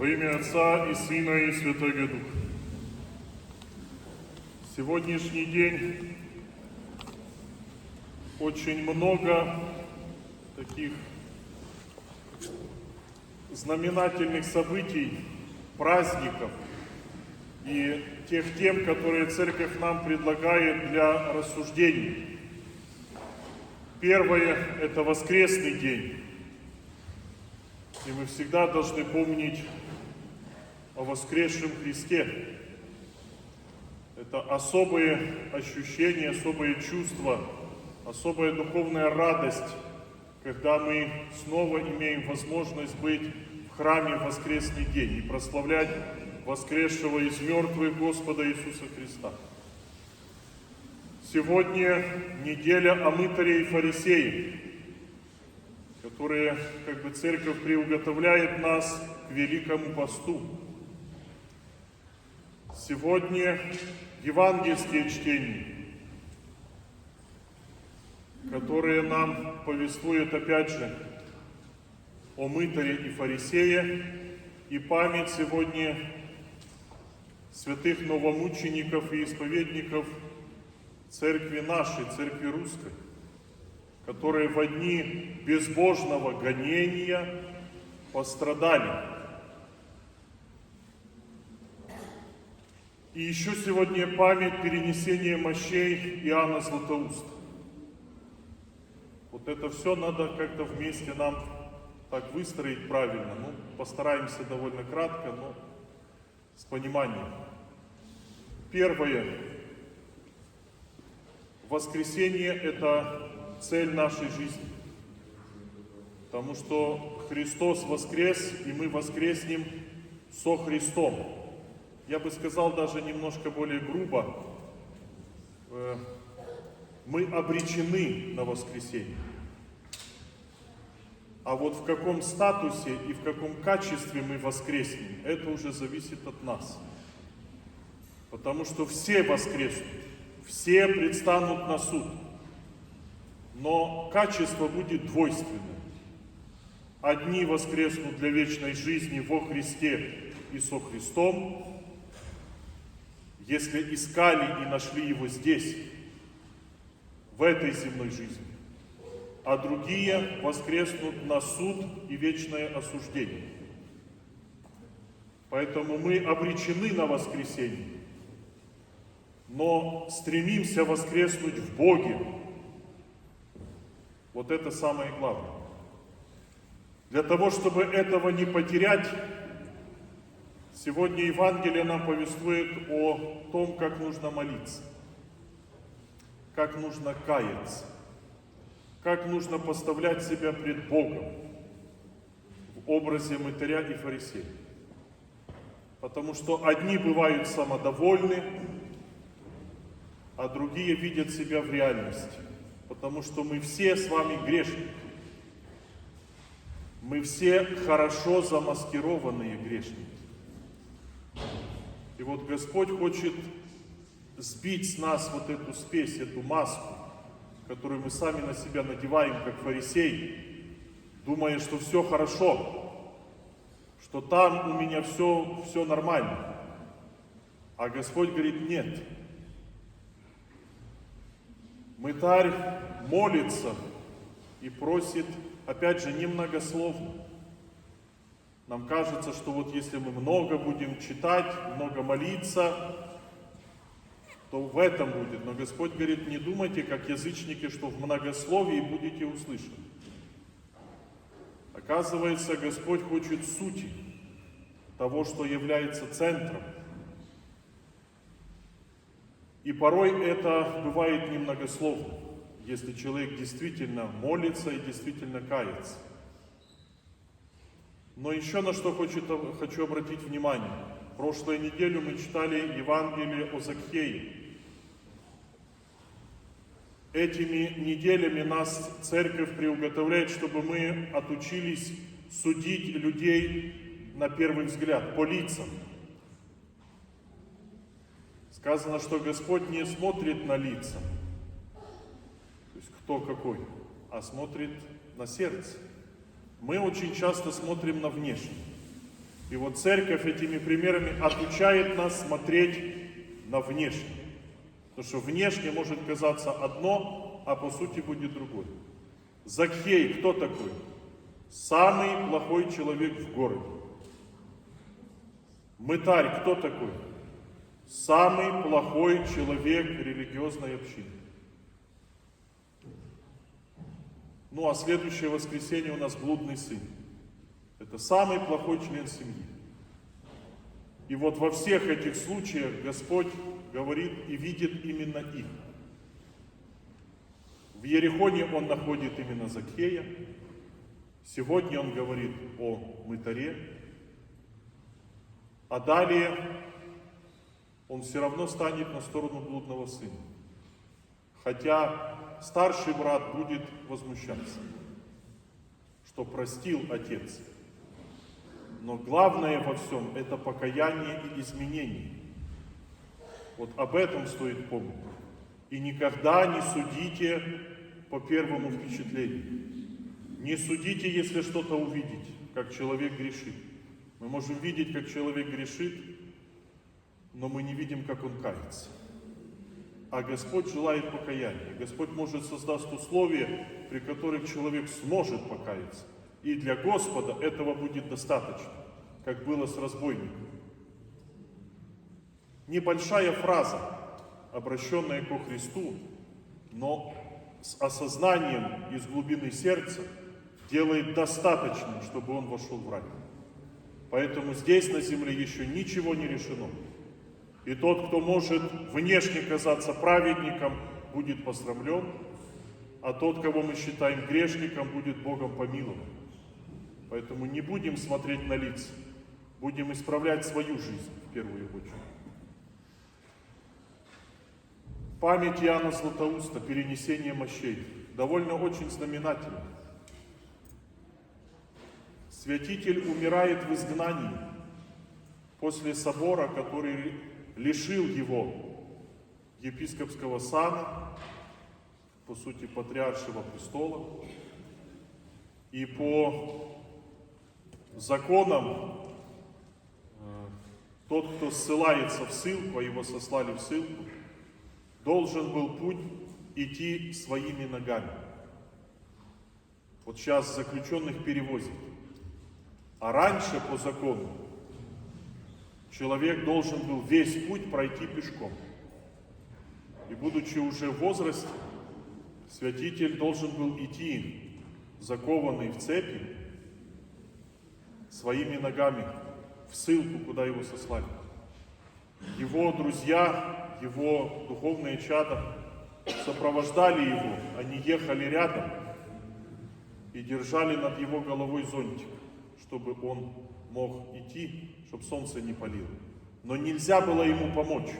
Во имя Отца и Сына и Святого Духа. Сегодняшний день очень много таких знаменательных событий, праздников и тех тем, которые Церковь нам предлагает для рассуждений. Первое – это воскресный день. И мы всегда должны помнить о воскресшем Христе. Это особые ощущения, особые чувства, особая духовная радость, когда мы снова имеем возможность быть в храме в воскресный день и прославлять воскресшего из мертвых Господа Иисуса Христа. Сегодня неделя о мытаре и фарисеи, которые, как бы церковь приуготовляет нас к великому посту. Сегодня евангельские чтения, которые нам повествуют опять же о мытаре и фарисее, и память сегодня святых новомучеников и исповедников церкви нашей, церкви русской, которые в дни безбожного гонения пострадали. И еще сегодня память перенесения мощей Иоанна Златоуста. Вот это все надо как-то вместе нам так выстроить правильно. Ну, постараемся довольно кратко, но с пониманием. Первое. Воскресение – это цель нашей жизни. Потому что Христос воскрес, и мы воскреснем со Христом. Я бы сказал даже немножко более грубо, э, мы обречены на воскресение. А вот в каком статусе и в каком качестве мы воскреснем, это уже зависит от нас. Потому что все воскреснут, все предстанут на суд. Но качество будет двойственное. Одни воскреснут для вечной жизни во Христе и со Христом, если искали и нашли Его здесь, в этой земной жизни а другие воскреснут на суд и вечное осуждение. Поэтому мы обречены на воскресение, но стремимся воскреснуть в Боге. Вот это самое главное. Для того, чтобы этого не потерять, сегодня Евангелие нам повествует о том, как нужно молиться, как нужно каяться как нужно поставлять себя пред Богом в образе мытаря и фарисея. Потому что одни бывают самодовольны, а другие видят себя в реальности. Потому что мы все с вами грешники. Мы все хорошо замаскированные грешники. И вот Господь хочет сбить с нас вот эту спесь, эту маску, которую мы сами на себя надеваем, как фарисей, думая, что все хорошо, что там у меня все, все нормально. А Господь говорит, нет. Мытарь молится и просит, опять же, немногословно. Нам кажется, что вот если мы много будем читать, много молиться, то в этом будет. Но Господь говорит, не думайте, как язычники, что в многословии будете услышаны. Оказывается, Господь хочет сути того, что является центром. И порой это бывает немногословно, если человек действительно молится и действительно кается. Но еще на что хочу, хочу обратить внимание. Прошлую неделю мы читали Евангелие о Закхее. Этими неделями нас церковь приуготовляет, чтобы мы отучились судить людей на первый взгляд, по лицам. Сказано, что Господь не смотрит на лица, то есть кто какой, а смотрит на сердце. Мы очень часто смотрим на внешнее. И вот церковь этими примерами отучает нас смотреть на внешнее. Потому что внешне может казаться одно, а по сути будет другое. Закхей кто такой? Самый плохой человек в городе. Мытарь кто такой? Самый плохой человек религиозной общины. Ну а следующее воскресенье у нас блудный сын. Это самый плохой член семьи. И вот во всех этих случаях Господь говорит и видит именно их. В Ерехоне он находит именно Закхея. Сегодня он говорит о мытаре. А далее он все равно станет на сторону блудного сына. Хотя старший брат будет возмущаться, что простил отец. Но главное во всем это покаяние и изменение. Вот об этом стоит помнить. И никогда не судите по первому впечатлению. Не судите, если что-то увидите, как человек грешит. Мы можем видеть, как человек грешит, но мы не видим, как он кается. А Господь желает покаяния. Господь может создаст условия, при которых человек сможет покаяться. И для Господа этого будет достаточно, как было с разбойником. Небольшая фраза, обращенная ко Христу, но с осознанием из глубины сердца делает достаточным, чтобы он вошел в рай. Поэтому здесь на земле еще ничего не решено. И тот, кто может внешне казаться праведником, будет посрамлен, а тот, кого мы считаем грешником, будет Богом помилован. Поэтому не будем смотреть на лица, будем исправлять свою жизнь в первую очередь. Память Иоанна Златоуста, перенесение мощей, довольно очень знаменательно. Святитель умирает в изгнании после собора, который лишил его епископского сана, по сути, патриаршего престола. И по законам э, тот, кто ссылается в ссылку, а его сослали в ссылку, должен был путь идти своими ногами. Вот сейчас заключенных перевозят. А раньше по закону человек должен был весь путь пройти пешком. И будучи уже в возрасте, святитель должен был идти, закованный в цепи, своими ногами в ссылку, куда его сослали. Его друзья, его духовные чада сопровождали его, они ехали рядом и держали над его головой зонтик, чтобы он мог идти, чтобы солнце не палило. Но нельзя было ему помочь,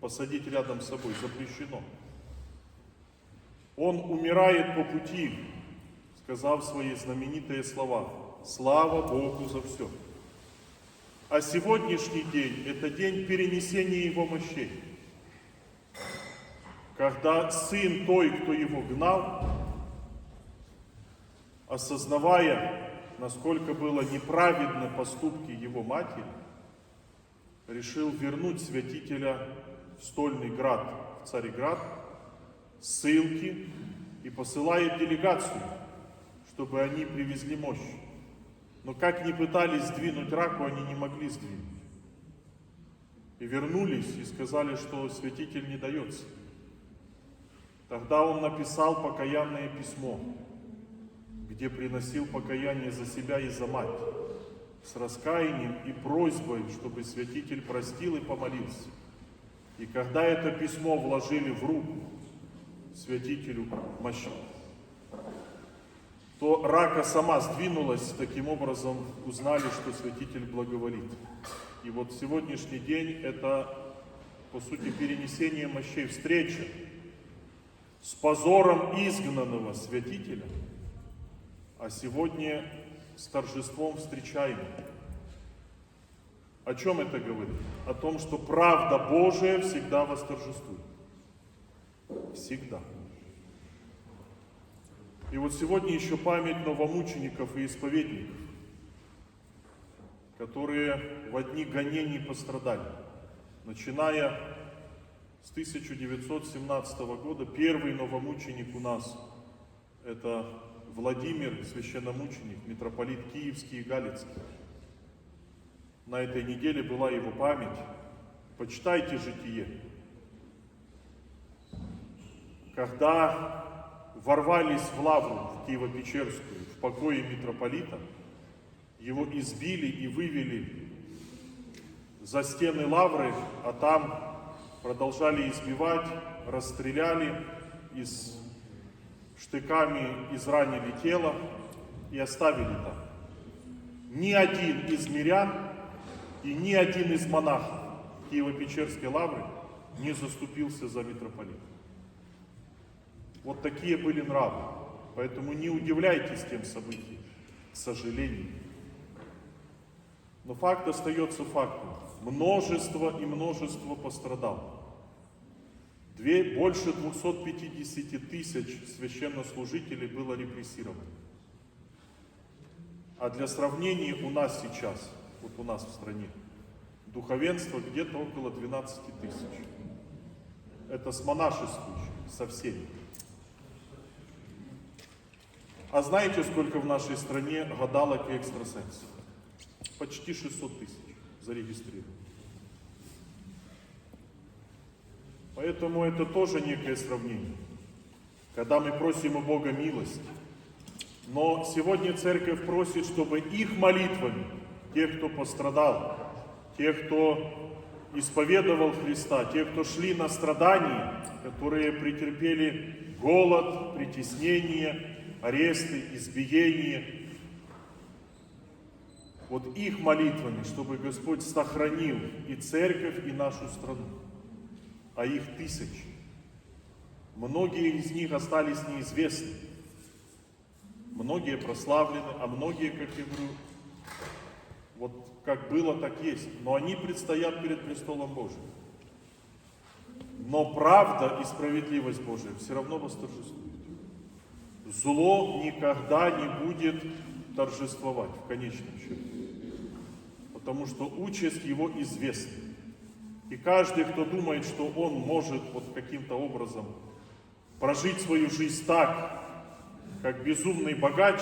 посадить рядом с собой, запрещено. Он умирает по пути, сказав свои знаменитые слова. Слава Богу за все. А сегодняшний день – это день перенесения его мощей. Когда сын той, кто его гнал, осознавая, насколько было неправедны поступки его матери, решил вернуть святителя в Стольный град, в Цареград, ссылки и посылает делегацию, чтобы они привезли мощь. Но как ни пытались сдвинуть раку, они не могли сдвинуть. И вернулись и сказали, что святитель не дается. Тогда он написал покаянное письмо, где приносил покаяние за себя и за мать, с раскаянием и просьбой, чтобы святитель простил и помолился. И когда это письмо вложили в руку святителю мощи, то рака сама сдвинулась, таким образом узнали, что святитель благоволит. И вот сегодняшний день это, по сути, перенесение мощей, встреча с позором изгнанного святителя, а сегодня с торжеством встречаем. О чем это говорит? О том, что правда Божия всегда восторжествует. Всегда. И вот сегодня еще память новомучеников и исповедников. которые в одни гонений пострадали. Начиная с 1917 года, первый новомученик у нас – это Владимир, священномученик, митрополит Киевский и Галицкий. На этой неделе была его память. Почитайте житие. Когда ворвались в лавру в Киево-Печерскую, в покое митрополита, его избили и вывели за стены лавры, а там продолжали избивать, расстреляли, из штыками изранили тело и оставили там. Ни один из мирян и ни один из монахов Киево-Печерской лавры не заступился за митрополита. Вот такие были нравы. Поэтому не удивляйтесь тем событиям, к сожалению. Но факт остается фактом. Множество и множество пострадало. Две, больше 250 тысяч священнослужителей было репрессировано. А для сравнения у нас сейчас, вот у нас в стране, духовенство где-то около 12 тысяч. Это с монашествующими, со всеми. А знаете, сколько в нашей стране гадалок и экстрасенсов? Почти 600 тысяч зарегистрировано. Поэтому это тоже некое сравнение. Когда мы просим у Бога милость. Но сегодня церковь просит, чтобы их молитвами, тех, кто пострадал, тех, кто исповедовал Христа, тех, кто шли на страдания, которые претерпели голод, притеснение, аресты, избиение, вот их молитвами, чтобы Господь сохранил и церковь, и нашу страну а их тысячи. Многие из них остались неизвестны. Многие прославлены, а многие, как я говорю, вот как было, так есть. Но они предстоят перед престолом Божьим. Но правда и справедливость Божия все равно восторжествуют. Зло никогда не будет торжествовать в конечном счете. Потому что участь его известна. И каждый, кто думает, что он может вот каким-то образом прожить свою жизнь так, как безумный богач,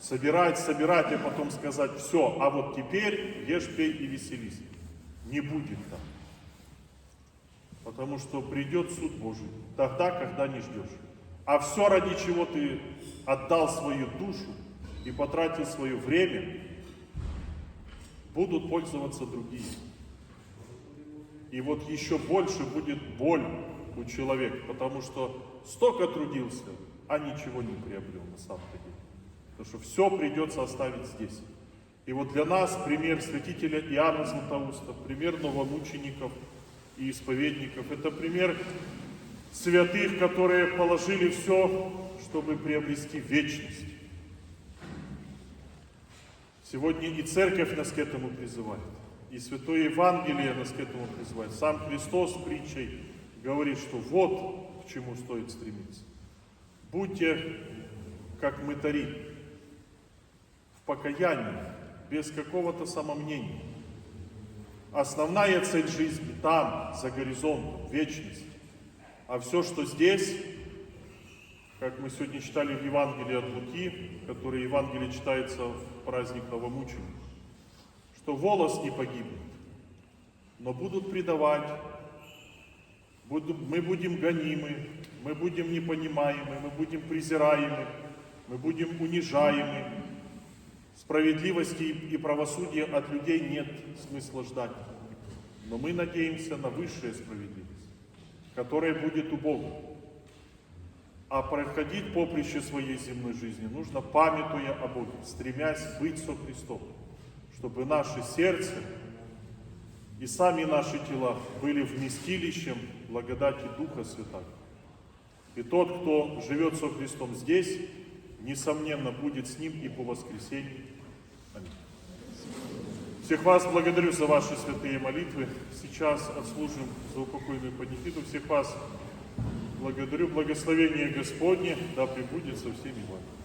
собирать, собирать, и потом сказать, все, а вот теперь ешь, пей и веселись. Не будет так. Потому что придет суд Божий тогда, когда не ждешь. А все, ради чего ты отдал свою душу и потратил свое время, будут пользоваться другие. И вот еще больше будет боль у человека, потому что столько трудился, а ничего не приобрел на самом деле. Потому что все придется оставить здесь. И вот для нас пример святителя Иоанна Златоуста, пример новомучеников и исповедников, это пример святых, которые положили все, чтобы приобрести вечность. Сегодня и церковь нас к этому призывает. И Святое Евангелие нас к этому призывает. Сам Христос притчей говорит, что вот к чему стоит стремиться. Будьте как мытари, в покаянии, без какого-то самомнения. Основная цель жизни там, за горизонтом, вечность. А все, что здесь, как мы сегодня читали в Евангелии от Луки, которое Евангелие читается в праздник Новомучения, что волос не погибнет, но будут предавать, мы будем гонимы, мы будем непонимаемы, мы будем презираемы, мы будем унижаемы. Справедливости и правосудия от людей нет смысла ждать. Но мы надеемся на высшую справедливость, которая будет у Бога. А проходить поприще своей земной жизни нужно, памятуя о Боге, стремясь быть со Христом чтобы наше сердце и сами наши тела были вместилищем благодати Духа Святого. И тот, кто живет со Христом здесь, несомненно, будет с Ним и по воскресенье. Аминь. Всех вас благодарю за ваши святые молитвы. Сейчас отслужим за упокойную панихиду. Всех вас благодарю. Благословение Господне да пребудет со всеми вами.